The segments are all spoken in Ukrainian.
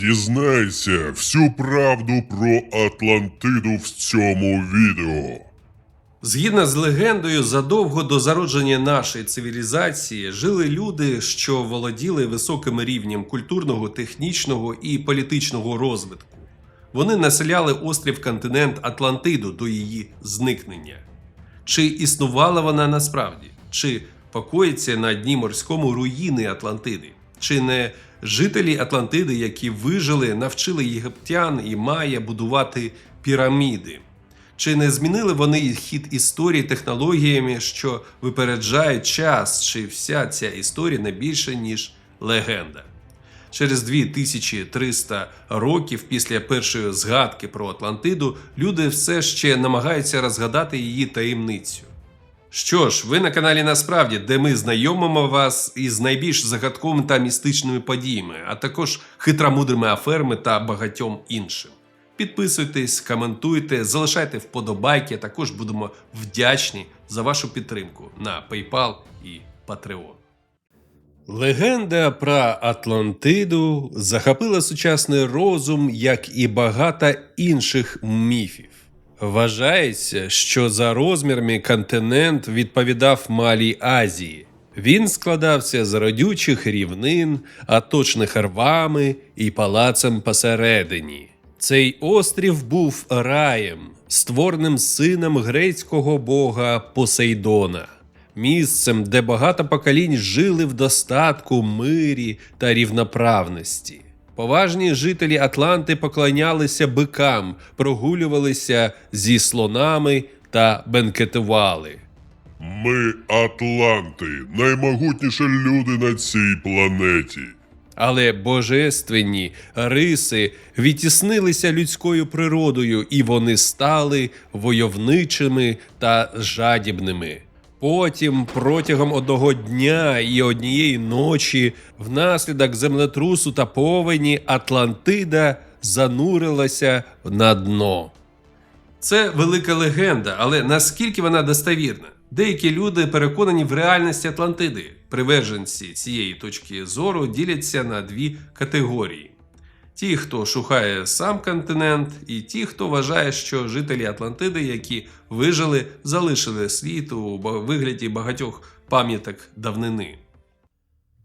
Дізнайся всю правду про Атлантиду в цьому відео. Згідно з легендою, задовго до зародження нашої цивілізації жили люди, що володіли високим рівнем культурного, технічного і політичного розвитку. Вони населяли острів континент Атлантиду до її зникнення. Чи існувала вона насправді? Чи покоїться на дні морському руїни Атлантиди? Чи не жителі Атлантиди, які вижили, навчили єгиптян і майя будувати піраміди? Чи не змінили вони хід історії технологіями, що випереджають час, чи вся ця історія не більше, ніж легенда? Через 2300 років після першої згадки про Атлантиду люди все ще намагаються розгадати її таємницю. Що ж, ви на каналі Насправді, де ми знайомимо вас із найбільш загадковими та містичними подіями, а також хитромудрими аферами та багатьом іншим. Підписуйтесь, коментуйте, залишайте вподобайки, також будемо вдячні за вашу підтримку на PayPal і Patreon. Легенда про Атлантиду захопила сучасний розум, як і багато інших міфів. Вважається, що за розмірами континент відповідав Малій Азії. Він складався з родючих рівнин, оточених рвами і палацем посередині. Цей острів був раєм, створеним сином грецького бога Посейдона місцем, де багато поколінь жили в достатку, мирі та рівноправності. Поважні жителі Атланти поклонялися бикам, прогулювалися зі слонами та бенкетували. Ми Атланти, наймогутніші люди на цій планеті. Але божественні риси відтіснилися людською природою, і вони стали войовничими та жадібними. Потім, протягом одного дня і однієї ночі, внаслідок землетрусу та повені Атлантида занурилася на дно. Це велика легенда, але наскільки вона достовірна? Деякі люди переконані в реальності Атлантиди. Приверженці цієї точки зору діляться на дві категорії: ті, хто шукає сам континент, і ті, хто вважає, що жителі Атлантиди, які вижили, залишили світ у вигляді багатьох пам'яток давнини.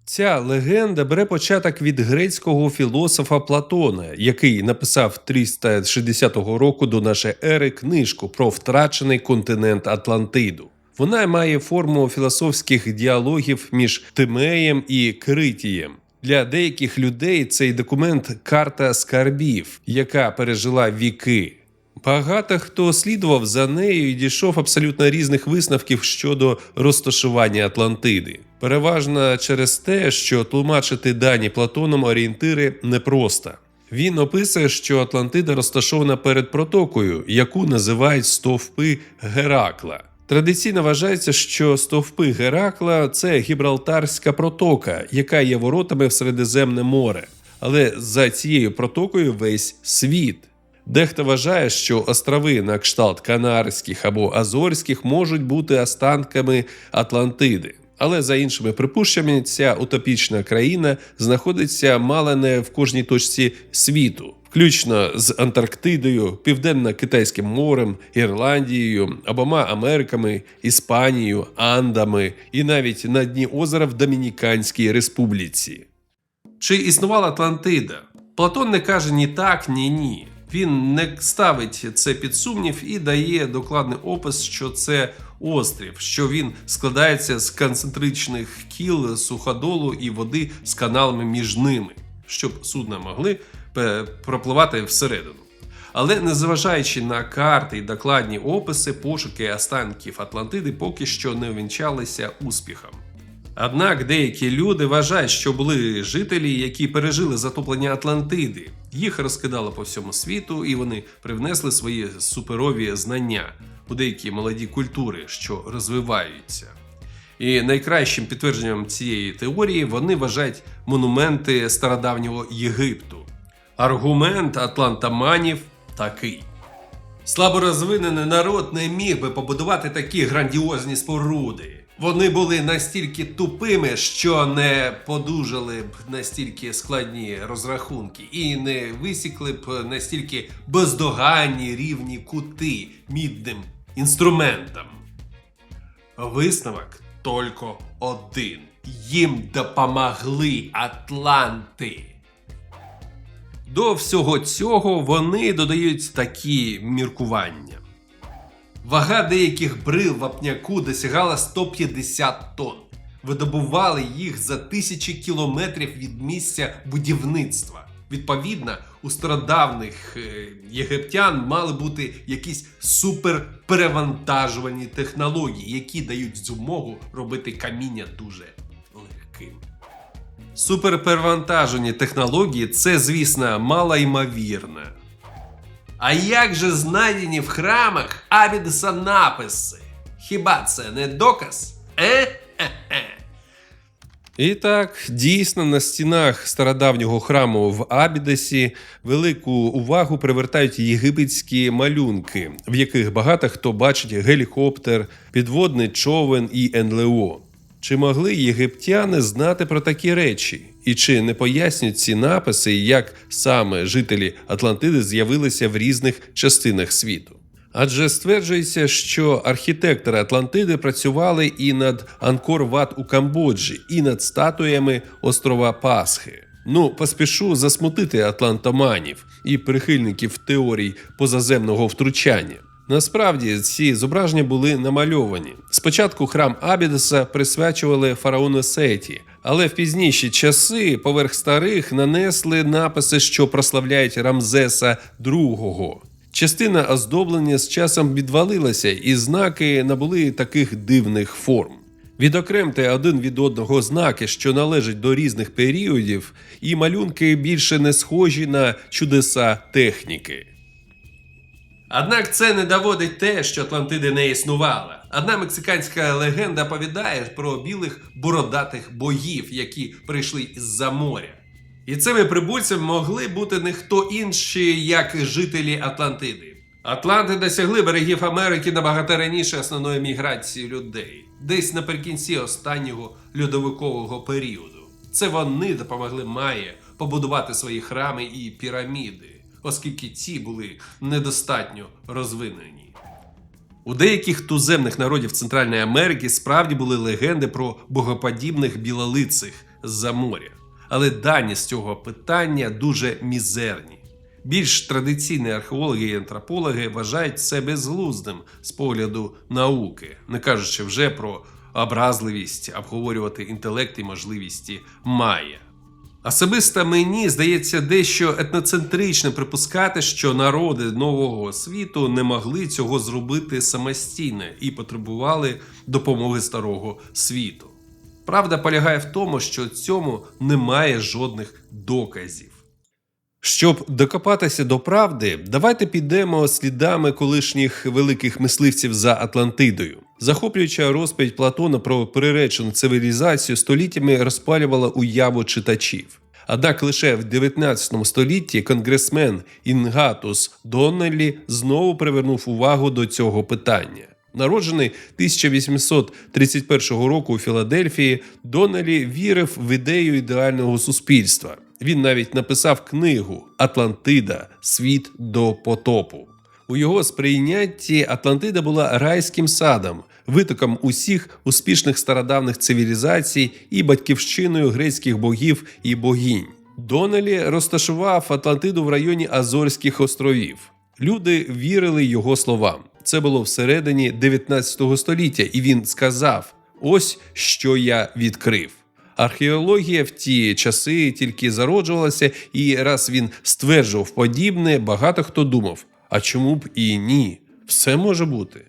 Ця легенда бере початок від грецького філософа Платона, який написав 360 року до нашої ери книжку про втрачений континент Атлантиду. Вона має форму філософських діалогів між Тимеєм і Критієм. Для деяких людей цей документ карта скарбів, яка пережила віки. Багато хто слідував за нею і дійшов абсолютно різних висновків щодо розташування Атлантиди. Переважно через те, що тлумачити дані Платоном орієнтири непросто. Він описує, що Атлантида розташована перед протокою, яку називають стовпи Геракла. Традиційно вважається, що стовпи Геракла це Гібралтарська протока, яка є воротами в Середземне море. Але за цією протокою весь світ. Дехто вважає, що острови на кшталт Канарських або Азорських можуть бути останками Атлантиди. Але за іншими припущеннями, ця утопічна країна знаходиться мало не в кожній точці світу, включно з Антарктидою, Південно-Китайським морем, Ірландією, обома Америками, Іспанією, Андами і навіть на дні озера в Домініканській Республіці. Чи існувала Атлантида? Платон не каже ні так, ні ні. Він не ставить це під сумнів і дає докладний опис, що це острів, що він складається з концентричних кіл суходолу і води з каналами між ними, щоб судна могли пропливати всередину. Але незважаючи на карти і докладні описи, пошуки останків Атлантиди поки що не увінчалися успіхом. Однак деякі люди вважають, що були жителі, які пережили затоплення Атлантиди. Їх розкидало по всьому світу, і вони привнесли свої суперові знання у деякі молоді культури, що розвиваються. І найкращим підтвердженням цієї теорії вони вважають монументи стародавнього Єгипту. Аргумент атлантаманів такий. Слабо розвинений народ не міг би побудувати такі грандіозні споруди. Вони були настільки тупими, що не подужали б настільки складні розрахунки, і не висікли б настільки бездоганні рівні кути мідним інструментам. Висновок тільки один. Їм допомогли Атланти. До всього цього вони додають такі міркування. Вага деяких брил вапняку досягала 150 тонн. Видобували їх за тисячі кілометрів від місця будівництва. Відповідно, у стародавних е, єгиптян мали бути якісь суперперевантажувані технології, які дають змогу робити каміння дуже легким. Суперперевантажені технології це, звісно, малоймовірно. А як же знайдені в храмах Абідеса написи? Хіба це не доказ? Е? І так, дійсно, на стінах стародавнього храму в Абідесі велику увагу привертають єгипетські малюнки, в яких багато хто бачить гелікоптер, підводний човен і НЛО. Чи могли єгиптяни знати про такі речі? І чи не пояснюють ці написи, як саме жителі Атлантиди з'явилися в різних частинах світу? Адже стверджується, що архітектори Атлантиди працювали і над Анкор-Ват у Камбоджі, і над статуями острова Пасхи. Ну, поспішу засмутити атлантоманів і прихильників теорій позаземного втручання. Насправді ці зображення були намальовані. Спочатку храм Абідеса присвячували фараону Сеті, але в пізніші часи поверх старих нанесли написи, що прославляють Рамзеса II. Частина оздоблення з часом відвалилася, і знаки набули таких дивних форм. Відокремте один від одного знаки, що належать до різних періодів, і малюнки більше не схожі на чудеса техніки. Однак це не доводить те, що Атлантиди не існувала. Одна мексиканська легенда повідає про білих бородатих богів, які прийшли із-за моря. І цими прибульцями могли бути не хто інші, як жителі Атлантиди. Атланти досягли берегів Америки набагато раніше основної міграції людей, десь наприкінці останнього льодовикового періоду. Це вони допомогли Майя побудувати свої храми і піраміди, оскільки ці були недостатньо розвинені. У деяких туземних народів Центральної Америки справді були легенди про богоподібних білолицих з-за моря. Але дані з цього питання дуже мізерні. Більш традиційні археологи і антропологи вважають це безглуздим з погляду науки, не кажучи вже про образливість обговорювати інтелект і можливості Майя. Особисто мені здається дещо етноцентрично припускати, що народи нового світу не могли цього зробити самостійно і потребували допомоги старого світу. Правда полягає в тому, що цьому немає жодних доказів. Щоб докопатися до правди, давайте підемо слідами колишніх великих мисливців за Атлантидою. Захоплююча розповідь Платона про приречену цивілізацію століттями розпалювала уяву читачів. Однак лише в 19 столітті конгресмен Інгатус Доннеллі знову привернув увагу до цього питання. Народжений 1831 року у Філадельфії, Доннеллі вірив в ідею ідеального суспільства. Він навіть написав книгу Атлантида Світ до потопу. У його сприйнятті Атлантида була райським садом, витоком усіх успішних стародавних цивілізацій і батьківщиною грецьких богів і богінь. Донелі розташував Атлантиду в районі Азорських островів. Люди вірили його словам. Це було всередині 19 століття, і він сказав: Ось що я відкрив. Археологія в ті часи тільки зароджувалася, і раз він стверджував подібне, багато хто думав: а чому б і ні? Все може бути.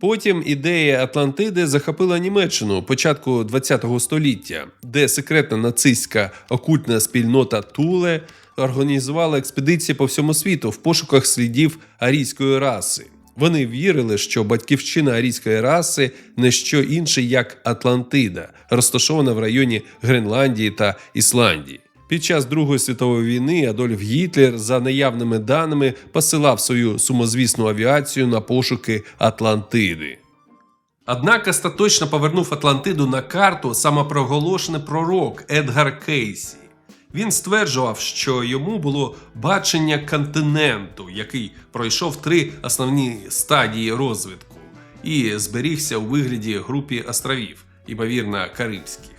Потім ідея Атлантиди захопила Німеччину початку ХХ століття, де секретна нацистська окультна спільнота Туле організувала експедиції по всьому світу в пошуках слідів арійської раси. Вони вірили, що батьківщина арійської раси не що інше, як Атлантида, розташована в районі Гренландії та Ісландії. Під час Другої світової війни Адольф Гітлер, за наявними даними, посилав свою сумозвісну авіацію на пошуки Атлантиди. Однак остаточно повернув Атлантиду на карту самопроголошений пророк Едгар Кейсі. Він стверджував, що йому було бачення континенту, який пройшов три основні стадії розвитку, і зберігся у вигляді групі островів, ймовірно, Карибських.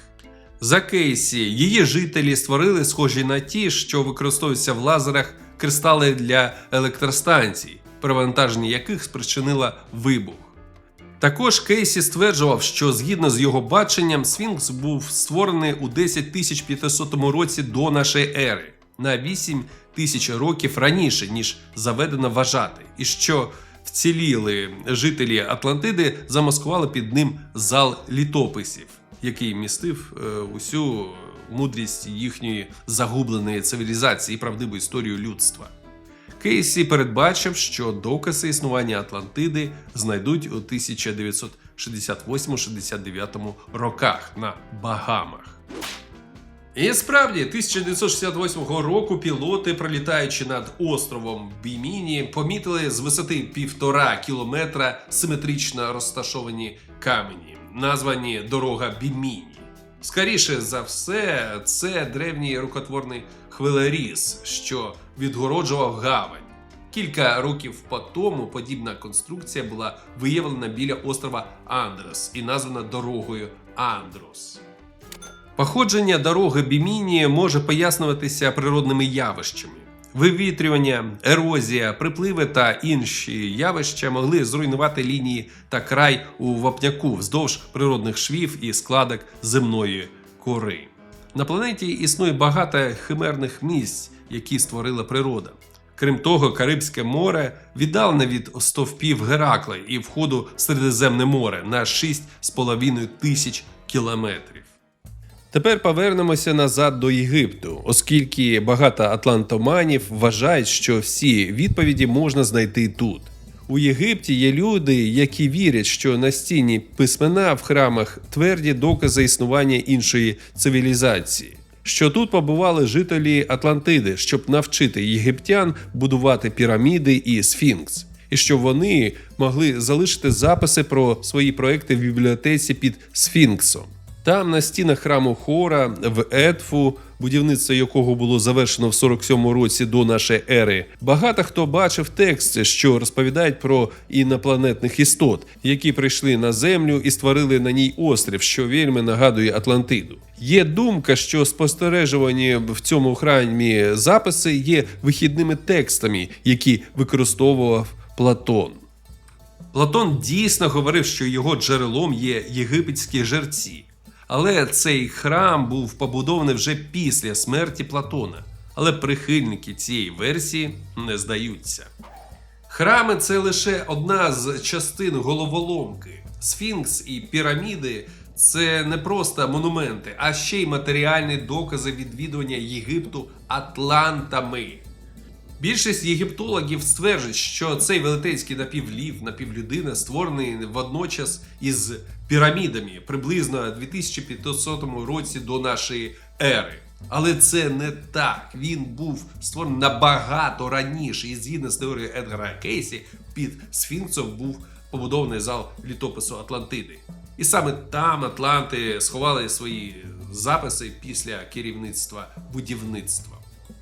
За Кейсі її жителі створили схожі на ті, що використовуються в лазерах кристали для електростанцій, перевантаження яких спричинила вибух. Також Кейсі стверджував, що згідно з його баченням, Сфінкс був створений у 10500 році до нашої ери, на 8 тисяч років раніше, ніж заведено вважати, і що вціліли жителі Атлантиди замаскували під ним зал літописів, який містив е, усю мудрість їхньої загубленої цивілізації і правдиву історію людства. Кейсі передбачив, що докази існування Атлантиди знайдуть у 1968-69 роках на Багамах. І справді, 1968 року пілоти, пролітаючи над островом Біміні, помітили з висоти півтора кілометра симетрично розташовані камені, названі дорога Біміні. Скоріше за все, це древній рукотворний хвилеріз, що відгороджував гавань. Кілька років по тому подібна конструкція була виявлена біля острова Андрос і названа дорогою Андрос. Походження дороги Біміні може пояснюватися природними явищами. Вивітрювання, ерозія, припливи та інші явища могли зруйнувати лінії та край у вапняку вздовж природних швів і складок земної кори. На планеті існує багато химерних місць, які створила природа. Крім того, Карибське море віддалене від стовпів Геракла і входу в Середземне море на 6,5 тисяч кілометрів. Тепер повернемося назад до Єгипту, оскільки багато атлантоманів вважають, що всі відповіді можна знайти тут. У Єгипті є люди, які вірять, що настінні письмена в храмах тверді докази існування іншої цивілізації. Що тут побували жителі Атлантиди, щоб навчити єгиптян будувати піраміди і сфінкс, і що вони могли залишити записи про свої проекти в бібліотеці під сфінксом. Там на стінах храму Хора в Едфу, будівництво якого було завершено в 47 році до нашої ери, багато хто бачив тексти, що розповідають про інопланетних істот, які прийшли на землю і створили на ній острів, що вельми нагадує Атлантиду. Є думка, що спостережувані в цьому храмі записи є вихідними текстами, які використовував Платон. Платон дійсно говорив, що його джерелом є єгипетські жерці. Але цей храм був побудований вже після смерті Платона. Але прихильники цієї версії не здаються. Храми це лише одна з частин головоломки. Сфінкс і піраміди це не просто монументи, а ще й матеріальні докази відвідування Єгипту Атлантами. Більшість єгиптологів стверджують, що цей велетенський напівлів, напівлюдина створений водночас із пірамідами приблизно 2500 році до нашої ери. Але це не так. Він був створений набагато раніше. І згідно з теорією Едгара Кейсі, під Сфінксом був побудований зал літопису Атлантиди. І саме там Атланти сховали свої записи після керівництва будівництва.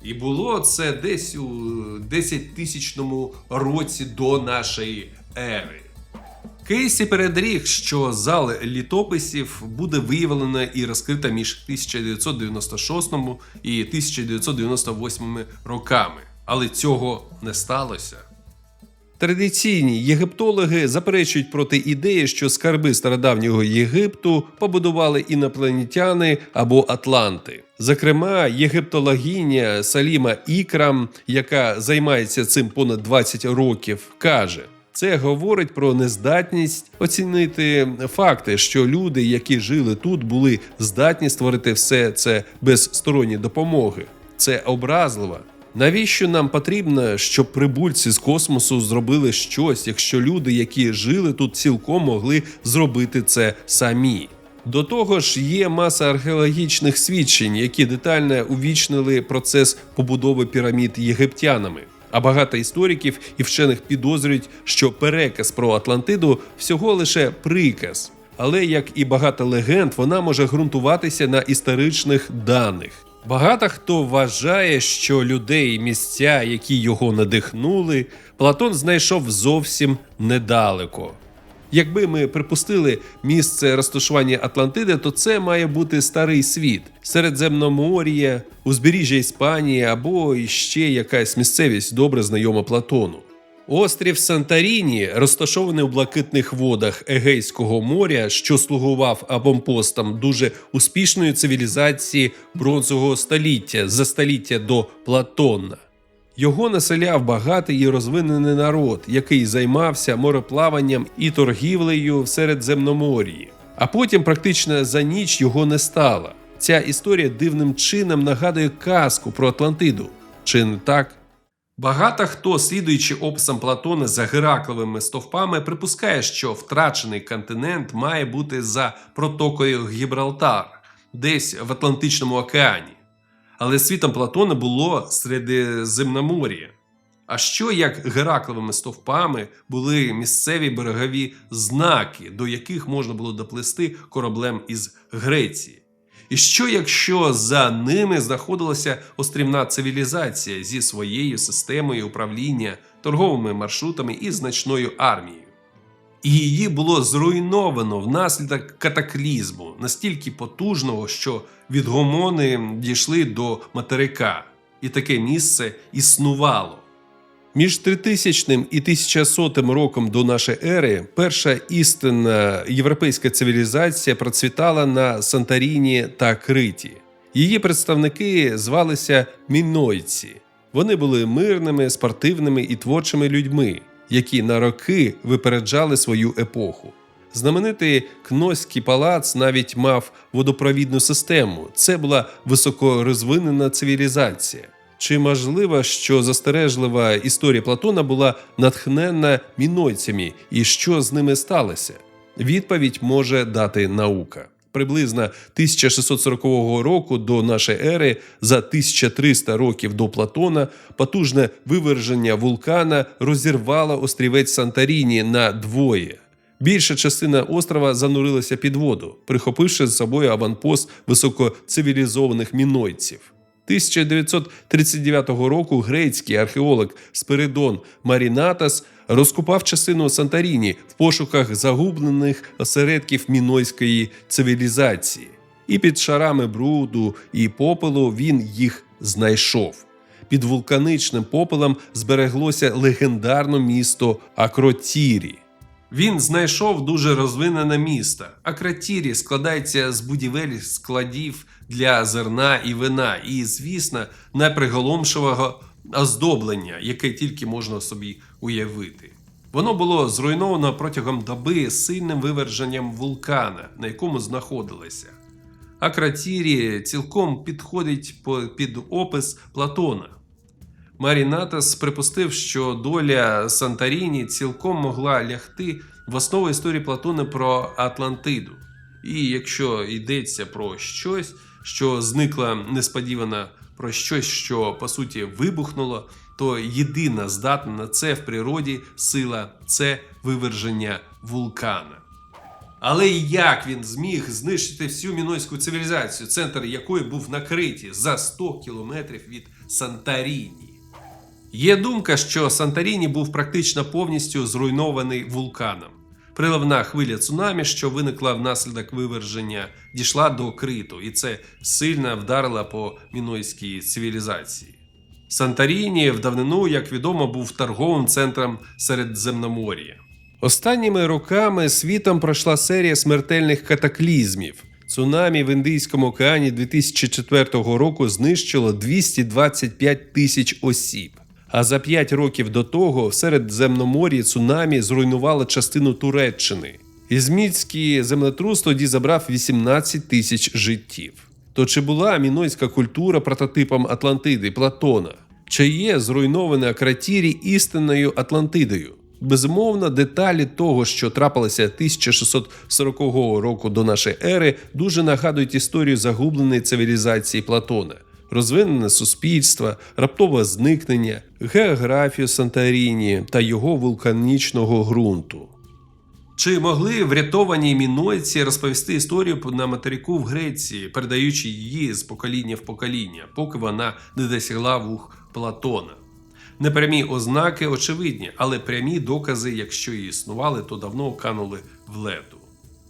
І було це десь у 10 тисячному році до нашої ери. Кейсі передріг, що зал літописів буде виявлено і розкрита між 1996 і 1998 роками, але цього не сталося. Традиційні єгиптологи заперечують проти ідеї, що скарби стародавнього Єгипту побудували інопланетяни або Атланти. Зокрема, єгиптологиня Саліма Ікрам, яка займається цим понад 20 років, каже. Це говорить про нездатність оцінити факти, що люди, які жили тут, були здатні створити все це без сторонньої допомоги. Це образливо. Навіщо нам потрібно, щоб прибульці з космосу зробили щось, якщо люди, які жили тут, цілком могли зробити це самі? До того ж, є маса археологічних свідчень, які детально увічнили процес побудови пірамід єгиптянами. А багато істориків і вчених підозрюють, що переказ про Атлантиду всього лише приказ. Але як і багато легенд, вона може ґрунтуватися на історичних даних. Багато хто вважає, що людей і місця, які його надихнули, Платон знайшов зовсім недалеко. Якби ми припустили місце розташування Атлантиди, то це має бути старий світ, Середземномор'я, узбережжя Іспанії або ще якась місцевість добре знайома Платону. Острів Санторіні, розташований у блакитних водах Егейського моря, що слугував аванпостом дуже успішної цивілізації бронзового століття за століття до Платона. Його населяв багатий і розвинений народ, який займався мореплаванням і торгівлею в Середземномор'ї. А потім практично за ніч його не стало. Ця історія дивним чином нагадує казку про Атлантиду. Чи не так? Багато хто, слідуючи описам Платона за Геракловими стовпами, припускає, що втрачений континент має бути за протокою Гібралтар, десь в Атлантичному океані. Але світом Платона було Середземномор'я. А що як Геракловими стовпами були місцеві берегові знаки, до яких можна було доплисти кораблем із Греції? І що якщо за ними знаходилася острівна цивілізація зі своєю системою управління, торговими маршрутами і значною армією? І її було зруйновано внаслідок катаклізму, настільки потужного, що відгомони дійшли до материка, і таке місце існувало. Між 3000 і 1100 роком до нашої ери перша істинна європейська цивілізація процвітала на Санторіні та Криті. Її представники звалися мінойці. Вони були мирними, спортивними і творчими людьми, які на роки випереджали свою епоху. Знаменитий Кнойський палац навіть мав водопровідну систему. Це була високорозвинена цивілізація. Чи можливо, що застережлива історія Платона була натхненна мінойцями, і що з ними сталося? Відповідь може дати наука. Приблизно 1640 року до нашої ери, за 1300 років до Платона, потужне виверження вулкана розірвало острівець Санторіні на двоє. Більша частина острова занурилася під воду, прихопивши з собою аванпост високоцивілізованих мінойців. 1939 року грецький археолог Спиридон Марінатас розкопав частину Санторіні в пошуках загублених осередків мінойської цивілізації, і під шарами бруду і попелу він їх знайшов. Під вулканичним попелом збереглося легендарне місто Акротірі. Він знайшов дуже розвинене місто. Акротірі складається з будівель складів для зерна і вина, і, звісно, найприголомшивого оздоблення, яке тільки можна собі уявити. Воно було зруйновано протягом доби сильним виверженням вулкана, на якому знаходилося. Акротірі цілком підходить під опис Платона. Марінатас припустив, що доля Санторіні цілком могла лягти в основу історії Платона про Атлантиду. І якщо йдеться про щось, що зникло несподівано, про щось, що по суті вибухнуло, то єдина здатна на це в природі сила це виверження вулкана. Але як він зміг знищити всю мінойську цивілізацію, центр якої був на Криті за 100 кілометрів від Санторіні? Є думка, що Санторіні був практично повністю зруйнований вулканом. Приливна хвиля цунамі, що виникла внаслідок виверження, дійшла до Криту, і це сильно вдарило по мінойській цивілізації. Санторіні в давнину, як відомо, був торговим центром Середземномор'я. Останніми роками світом пройшла серія смертельних катаклізмів. Цунамі в Індійському океані 2004 року знищило 225 тисяч осіб. А за 5 років до того в Середземномор'ї цунамі зруйнувало частину Туреччини. Ізміцький землетрус тоді забрав 18 тисяч життів. То чи була мінойська культура прототипом Атлантиди Платона? Чи є зруйноване Акратірі істинною Атлантидою? Безумовно, деталі того, що трапилося 1640 року до нашої ери, дуже нагадують історію загубленої цивілізації Платона. розвинене суспільство, раптове зникнення, географію Санторіні та його вулканічного ґрунту. Чи могли врятовані мінойці розповісти історію на материку в Греції, передаючи її з покоління в покоління, поки вона не досягла вух Платона? Непрямі ознаки очевидні, але прямі докази, якщо і існували, то давно канули в лету.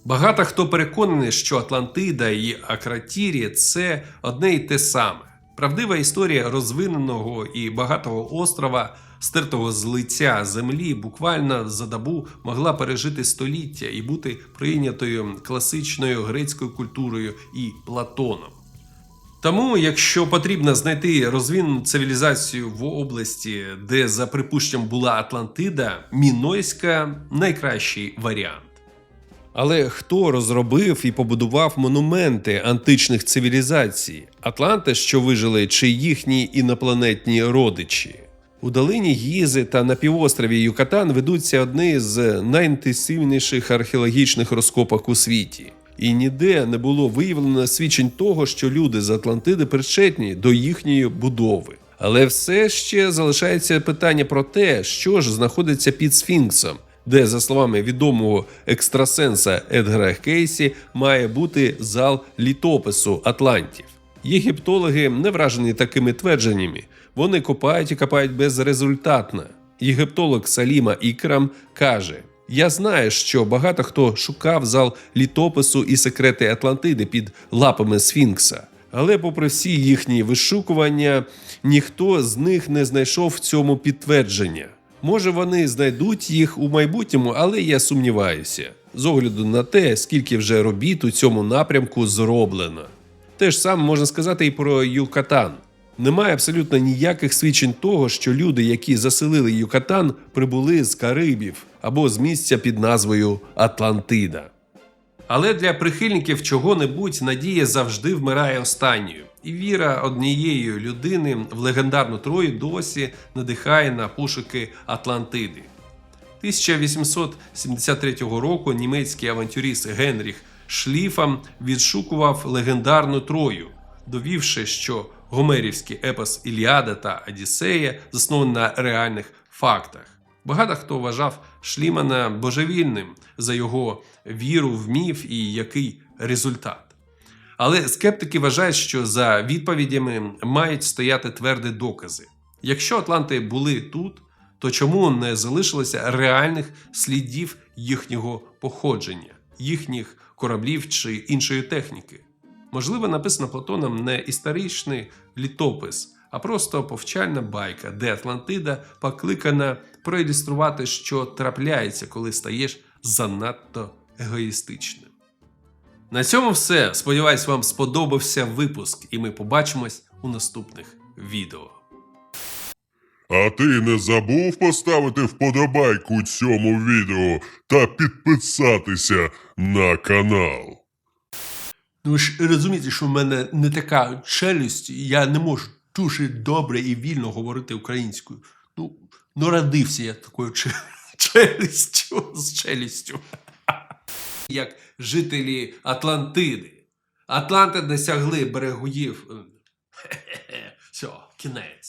Багато хто переконаний, що Атлантида і Акратірі це одне й те саме. Правдива історія розвиненого і багатого острова, стертого з лиця землі, буквально за добу могла пережити століття і бути прийнятою класичною грецькою культурою і Платоном. Тому, якщо потрібно знайти розвинену цивілізацію в області, де за припущенням була Атлантида, Мінойська найкращий варіант. Але хто розробив і побудував монументи античних цивілізацій? Атланти, що вижили, чи їхні інопланетні родичі? У долині Гізи та на півострові Юкатан ведуться одні з найінтенсивніших археологічних розкопок у світі. І ніде не було виявлено свідчень того, що люди з Атлантиди причетні до їхньої будови. Але все ще залишається питання про те, що ж знаходиться під Сфінксом, де, за словами відомого екстрасенса Едгара Кейсі, має бути зал літопису Атлантів. Єгиптологи не вражені такими твердженнями. Вони копають і копають безрезультатно. Єгиптолог Саліма Ікрам каже: Я знаю, що багато хто шукав зал літопису і секрети Атлантиди під лапами Сфінкса. Але, попри всі їхні вишукування, ніхто з них не знайшов в цьому підтвердження. Може, вони знайдуть їх у майбутньому, але я сумніваюся, з огляду на те, скільки вже робіт у цьому напрямку зроблено. Те ж саме можна сказати і про Юкатан. Немає абсолютно ніяких свідчень того, що люди, які заселили Юкатан, прибули з Карибів або з місця під назвою Атлантида. Але для прихильників чого-небудь надія завжди вмирає останньою, і віра однієї людини в легендарну Трою досі надихає на пошуки Атлантиди. 1873 року німецький авантюрист Генріх Шліфам відшукував легендарну Трою, довівши, що гомерівський епос Іліада та Одіссея заснований на реальних фактах. Багато хто вважав Шлімана божевільним за його віру в міф і який результат. Але скептики вважають, що за відповідями мають стояти тверді докази. Якщо Атланти були тут, то чому не залишилося реальних слідів їхнього походження, їхніх кораблів чи іншої техніки? Можливо, написано Платоном не історичний літопис, а просто повчальна байка, де Атлантида покликана проілюструвати, що трапляється, коли стаєш занадто егоїстичним. На цьому все. Сподіваюсь, вам сподобався випуск, і ми побачимось у наступних відео. А ти не забув поставити вподобайку цьому відео та підписатися на канал. Ну ви ж розумієте, що в мене не така челюсть, і я не можу дуже добре і вільно говорити українською. Ну, ну родився я такою челюстю з челюстю. Як жителі Атлантиди. Атланти досягли берегуїв. Все, кінець.